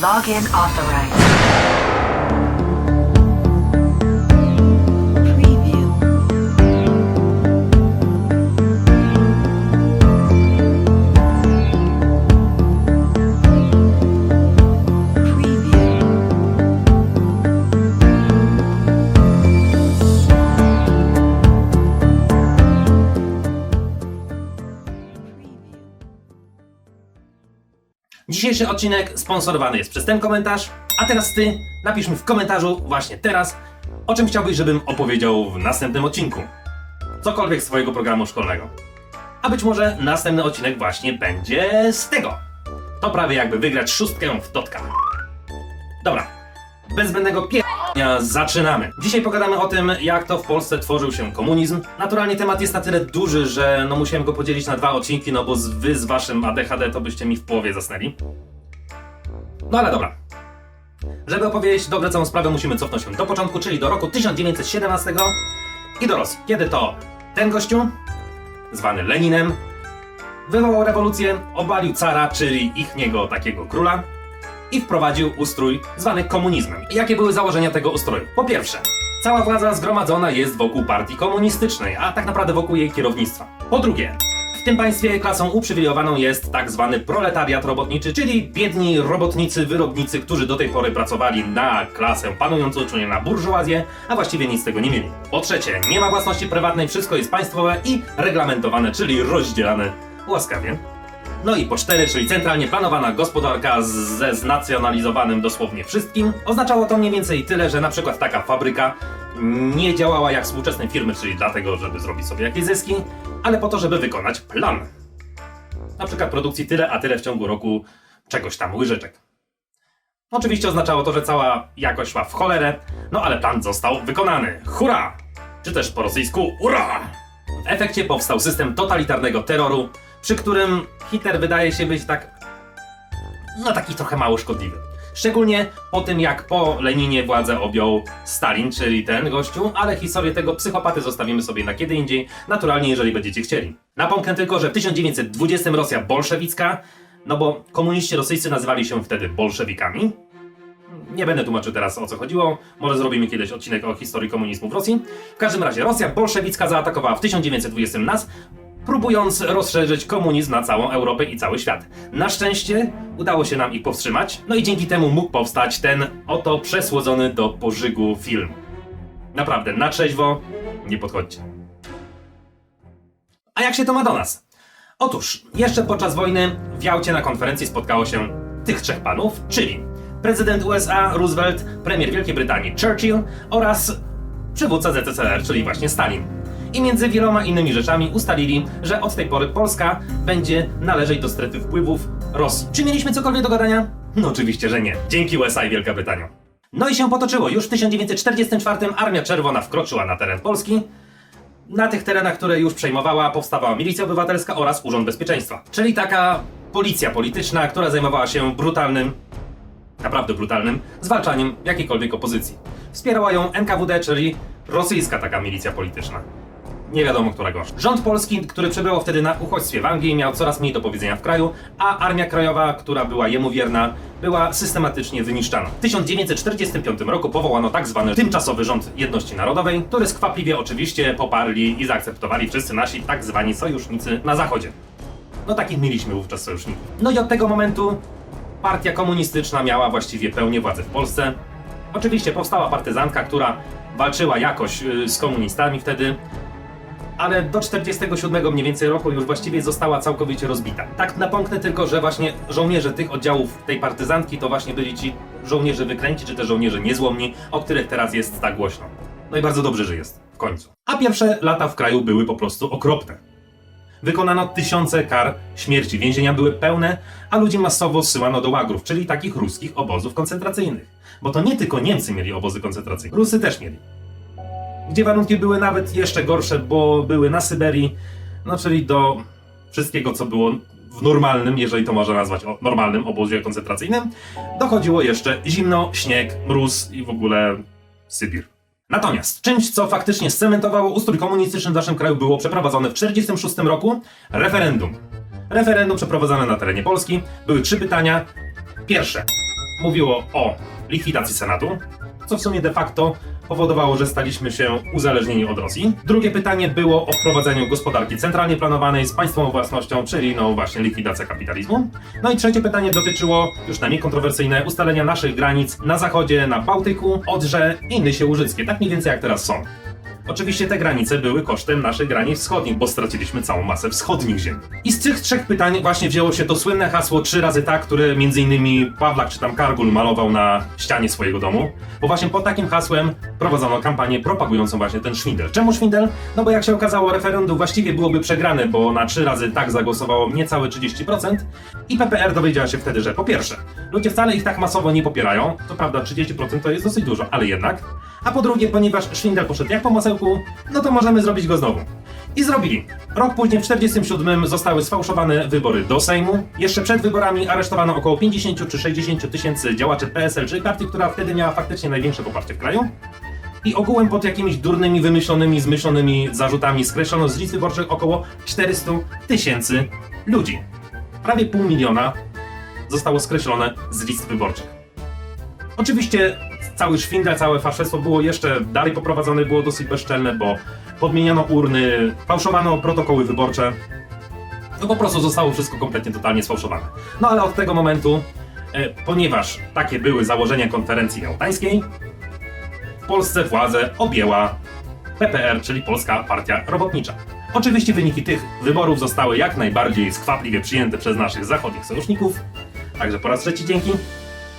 Login authorized. Dzisiejszy odcinek sponsorowany jest przez ten komentarz, a teraz ty napisz mi w komentarzu właśnie teraz, o czym chciałbyś, żebym opowiedział w następnym odcinku. Cokolwiek z swojego programu szkolnego. A być może następny odcinek właśnie będzie z tego. To prawie jakby wygrać szóstkę w Totka. Dobra, bez zbędnego pierdolenia zaczynamy. Dzisiaj pogadamy o tym, jak to w Polsce tworzył się komunizm. Naturalnie temat jest na tyle duży, że no musiałem go podzielić na dwa odcinki, no bo z, wy z waszym ADHD to byście mi w połowie zasnęli. No ale dobra. Żeby opowiedzieć dobrze całą sprawę, musimy cofnąć się do początku, czyli do roku 1917 i do Rosji. Kiedy to ten gościu, zwany Leninem, wywołał rewolucję, obalił cara, czyli ichniego takiego króla, i wprowadził ustrój zwany komunizmem. Jakie były założenia tego ustroju? Po pierwsze, cała władza zgromadzona jest wokół partii komunistycznej, a tak naprawdę wokół jej kierownictwa. Po drugie, w tym państwie klasą uprzywilejowaną jest tak zwany proletariat robotniczy, czyli biedni robotnicy, wyrobnicy, którzy do tej pory pracowali na klasę panującą, czyli na burżuazję, a właściwie nic z tego nie mieli. Po trzecie, nie ma własności prywatnej, wszystko jest państwowe i reglamentowane, czyli rozdzielane łaskawie. No i po cztery, czyli centralnie planowana gospodarka z- ze znacjonalizowanym dosłownie wszystkim. Oznaczało to mniej więcej tyle, że na przykład taka fabryka nie działała jak współczesne firmy, czyli dlatego, żeby zrobić sobie jakieś zyski, ale po to, żeby wykonać plan. Na przykład produkcji tyle, a tyle w ciągu roku czegoś tam, łyżeczek. Oczywiście oznaczało to, że cała jakość szła w cholerę, no ale plan został wykonany. Hurra! Czy też po rosyjsku ura! W efekcie powstał system totalitarnego terroru, przy którym Hitler wydaje się być tak. no taki trochę mało szkodliwy. Szczególnie po tym, jak po Leninie władzę objął Stalin, czyli ten gościu, ale historię tego psychopaty zostawimy sobie na kiedy indziej, naturalnie, jeżeli będziecie chcieli. Napomknę tylko, że w 1920 Rosja bolszewicka, no bo komuniści rosyjscy nazywali się wtedy bolszewikami, nie będę tłumaczył teraz o co chodziło, może zrobimy kiedyś odcinek o historii komunizmu w Rosji. W każdym razie Rosja bolszewicka zaatakowała w 1920 nas, próbując rozszerzyć komunizm na całą Europę i cały świat. Na szczęście udało się nam ich powstrzymać, no i dzięki temu mógł powstać ten oto przesłodzony do pożygu film. Naprawdę, na trzeźwo nie podchodźcie. A jak się to ma do nas? Otóż, jeszcze podczas wojny w Jałcie na konferencji spotkało się tych trzech panów, czyli prezydent USA Roosevelt, premier Wielkiej Brytanii Churchill oraz przywódca ZSRR, czyli właśnie Stalin. I między wieloma innymi rzeczami ustalili, że od tej pory Polska będzie należeć do strefy wpływów Rosji. Czy mieliśmy cokolwiek do gadania? No oczywiście, że nie. Dzięki USA i Wielka Brytania. No i się potoczyło. Już w 1944 Armia Czerwona wkroczyła na teren Polski, na tych terenach, które już przejmowała, powstawała Milicja Obywatelska oraz Urząd Bezpieczeństwa. Czyli taka policja polityczna, która zajmowała się brutalnym, naprawdę brutalnym, zwalczaniem jakiejkolwiek opozycji. Wspierała ją NKWD, czyli rosyjska taka milicja polityczna. Nie wiadomo, która gorsza. Rząd polski, który przebywał wtedy na uchodźstwie w Anglii, miał coraz mniej do powiedzenia w kraju, a Armia Krajowa, która była jemu wierna, była systematycznie wyniszczana. W 1945 roku powołano tak zwany tymczasowy rząd jedności narodowej, który skwapliwie oczywiście poparli i zaakceptowali wszyscy nasi tak zwani sojusznicy na zachodzie. No takich mieliśmy wówczas sojuszników. No i od tego momentu partia komunistyczna miała właściwie pełnię władzy w Polsce. Oczywiście powstała partyzantka, która walczyła jakoś y, z komunistami wtedy, ale do 47 mniej więcej roku już właściwie została całkowicie rozbita. Tak napomknę tylko, że właśnie żołnierze tych oddziałów tej partyzantki to właśnie byli ci żołnierze wykręci, czy też żołnierze niezłomni, o których teraz jest tak głośno. No i bardzo dobrze, że jest, w końcu. A pierwsze lata w kraju były po prostu okropne. Wykonano tysiące kar śmierci, więzienia były pełne, a ludzi masowo zsyłano do łagrów, czyli takich ruskich obozów koncentracyjnych. Bo to nie tylko Niemcy mieli obozy koncentracyjne, Rusy też mieli. Gdzie warunki były nawet jeszcze gorsze, bo były na Syberii, no czyli do wszystkiego, co było w normalnym, jeżeli to można nazwać o normalnym obozie koncentracyjnym, dochodziło jeszcze zimno, śnieg, mróz i w ogóle Sybir. Natomiast czymś, co faktycznie scementowało ustrój komunistyczny w naszym kraju, było przeprowadzone w 1946 roku referendum. Referendum przeprowadzone na terenie Polski. Były trzy pytania. Pierwsze mówiło o likwidacji Senatu, co w sumie de facto powodowało, że staliśmy się uzależnieni od Rosji. Drugie pytanie było o wprowadzeniu gospodarki centralnie planowanej z państwową własnością, czyli no właśnie likwidacja kapitalizmu. No i trzecie pytanie dotyczyło, już najmniej kontrowersyjne, ustalenia naszych granic na zachodzie, na Bałtyku, Odrze i Indysie Łużyckie, tak mniej więcej jak teraz są. Oczywiście te granice były kosztem naszych granic wschodnich, bo straciliśmy całą masę wschodnich ziem. I z tych trzech pytań właśnie wzięło się to słynne hasło trzy razy tak, które m.in. Pawlak czy tam Kargul malował na ścianie swojego domu, bo właśnie pod takim hasłem prowadzono kampanię propagującą właśnie ten szwindel. Czemu szwindel? No bo jak się okazało, referendum właściwie byłoby przegrane, bo na trzy razy tak zagłosowało niecałe 30% i PPR dowiedziała się wtedy, że po pierwsze, ludzie wcale ich tak masowo nie popierają, to prawda 30% to jest dosyć dużo, ale jednak, a po drugie, ponieważ szwindel poszedł jak po masełku, no to możemy zrobić go znowu. I zrobili. Rok później, w 47 zostały sfałszowane wybory do Sejmu. Jeszcze przed wyborami aresztowano około 50 czy 60 tysięcy działaczy PSL, czyli partii, która wtedy miała faktycznie największe poparcie w kraju. I ogółem pod jakimiś durnymi, wymyślonymi, zmyślonymi zarzutami skreślono z list wyborczych około 400 tysięcy ludzi. Prawie pół miliona zostało skreślone z list wyborczych. Oczywiście cały szwindel, całe faszestwo było jeszcze dalej poprowadzone, było dosyć bezczelne, bo podmieniano urny, fałszowano protokoły wyborcze. No po prostu zostało wszystko kompletnie, totalnie sfałszowane. No ale od tego momentu, e, ponieważ takie były założenia konferencji jałtańskiej, w Polsce władzę objęła PPR, czyli Polska Partia Robotnicza. Oczywiście wyniki tych wyborów zostały jak najbardziej skwapliwie przyjęte przez naszych zachodnich sojuszników, także po raz trzeci dzięki.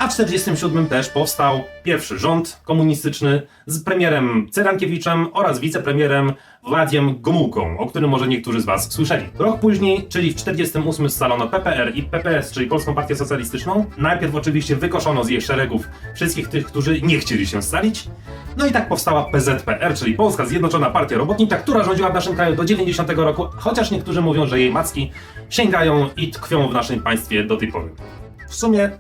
A w 1947 też powstał pierwszy rząd komunistyczny z premierem Cyrankiewiczem oraz wicepremierem Władiem Gomułką, o którym może niektórzy z Was słyszeli. Rok później, czyli w 1948 scalono PPR i PPS, czyli Polską Partię Socjalistyczną. Najpierw oczywiście wykoszono z jej szeregów wszystkich tych, którzy nie chcieli się scalić. No i tak powstała PZPR, czyli Polska Zjednoczona Partia Robotnicza, która rządziła w naszym kraju do 90 roku, chociaż niektórzy mówią, że jej macki sięgają i tkwią w naszym państwie do tej pory. W sumie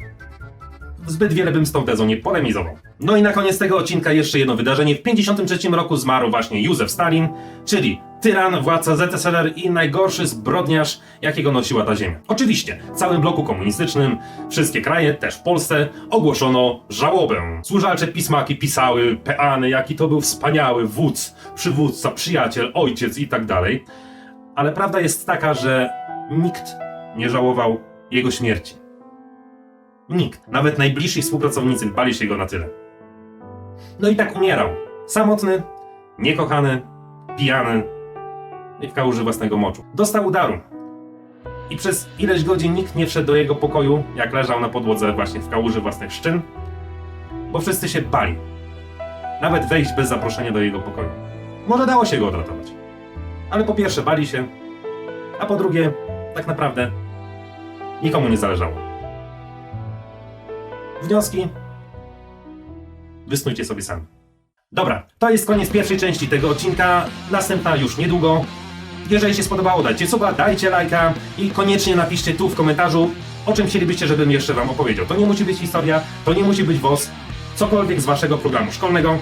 zbyt wiele bym z tą tezą nie polemizował. No i na koniec tego odcinka jeszcze jedno wydarzenie. W 53 roku zmarł właśnie Józef Stalin, czyli tyran, władca ZSRR i najgorszy zbrodniarz, jakiego nosiła ta ziemia. Oczywiście, w całym bloku komunistycznym, wszystkie kraje, też w Polsce, ogłoszono żałobę. Służalcze pismaki pisały, peany, jaki to był wspaniały wódz, przywódca, przyjaciel, ojciec i tak dalej. Ale prawda jest taka, że nikt nie żałował jego śmierci. Nikt, nawet najbliżsi współpracownicy bali się go na tyle. No i tak umierał. Samotny, niekochany, pijany i w kałuży własnego moczu. Dostał udaru. I przez ileś godzin nikt nie wszedł do jego pokoju, jak leżał na podłodze właśnie w kałuży własnych szczyn, bo wszyscy się bali. Nawet wejść bez zaproszenia do jego pokoju. Może dało się go odratować. Ale po pierwsze bali się, a po drugie, tak naprawdę, nikomu nie zależało. Wnioski wysnujcie sobie sami. Dobra, to jest koniec pierwszej części tego odcinka. Następna już niedługo. Jeżeli się spodobało, dajcie suba, dajcie lajka i koniecznie napiszcie tu w komentarzu, o czym chcielibyście, żebym jeszcze wam opowiedział. To nie musi być historia, to nie musi być WOS, cokolwiek z waszego programu szkolnego.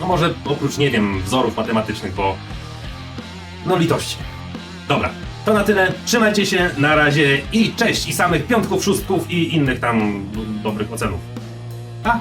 No może oprócz, nie wiem, wzorów matematycznych, bo... No litości. Dobra, to na tyle. Trzymajcie się, na razie i cześć! I samych piątków, szóstków i innych tam dobrych ocenów. Pa!